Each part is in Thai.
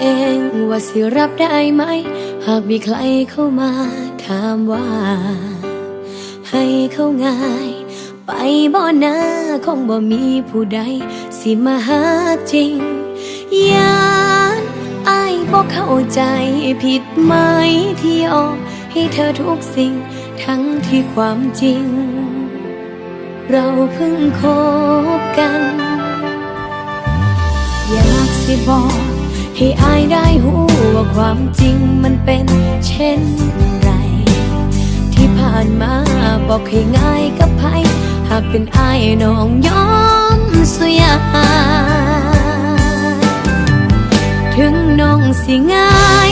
เองว่าสิรับได้ไหม หากมีใครเข้ามาถามว่า ให้เขาง่าย ไปบ่นาคงบ่มีผู้ใด สิมาหาจริงยานอายบ่เข้าใจผิดไหมที่ยอมให้เธอทุกสิ่งทั้งที่ความจริง เราเพิ่งคบกัน อยากสิบอก ให้อายได้หูว่าความจริงมันเป็นเช่นไร ที่ผ่านมาบอกให้ง่ายกับไผหากเป็นอายน้องยอมสุยา ถึงน้องสิง่าย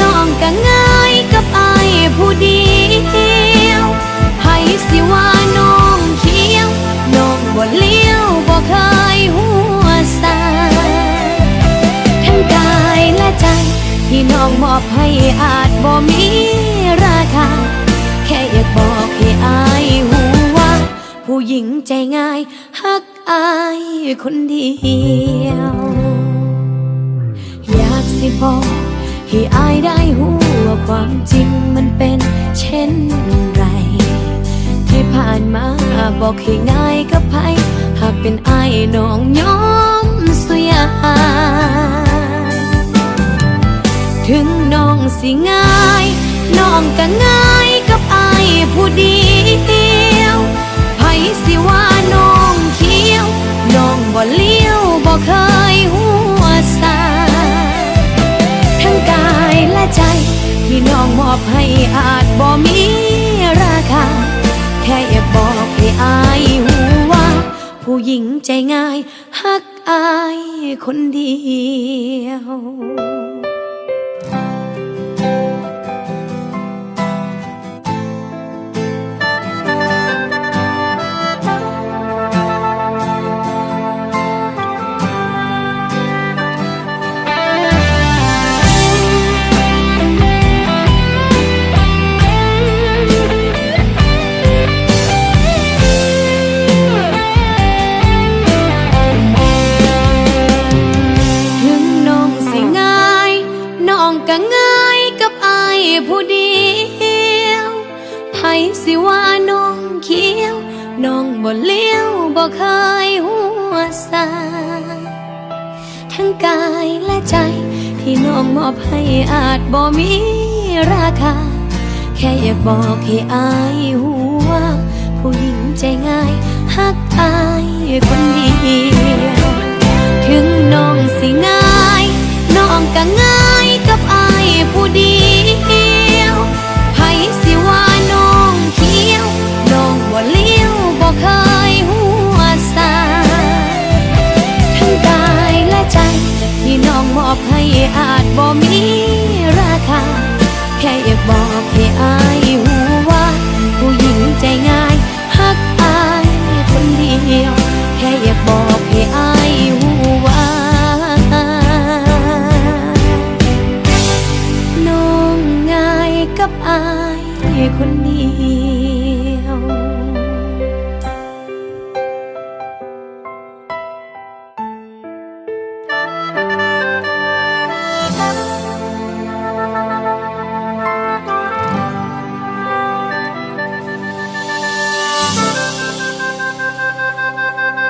น้องก็ง่ายกับอายผู้เดียวให้สิว่าน้อง ที่น้องมอบให้อาจบ่มีราคา แค่อยากบอกให้อายหูว่า ผู้หญิงใจง่ายฮักอายคนเดียว อยากสิบอกให้อายได้หูว่าความจริงมันเป็นเช่นไร ที่ผ่านมาบอกให้ง่ายกับไผ สิง่ายน้องก็ง่ายกับอายผู้เดียวไผสิว่าน้องเขียวน้องบ่เลี้ยวบ่เคยหัวซาทั้งกายและใจ ที่น้องมอบให้อาจบ่มีราคา แค่อยากบอกให้อายหูว่า ผู้หญิงใจง่ายฮักอายคนเดียว ผู้เดียวไผสิว่าน้องเขียวน้องบ่เลี้ยวบ่เคยหัวซาทั้งกายและใจ ที่น้องมอบให้อาจบ่มีราคา แค่อยากบอกให้อายหูว่าผู้หญิงใจง่ายฮักอายคนเดียว ถึงน้องสิง่าย น้องก็ง่าย กับอายคนนี้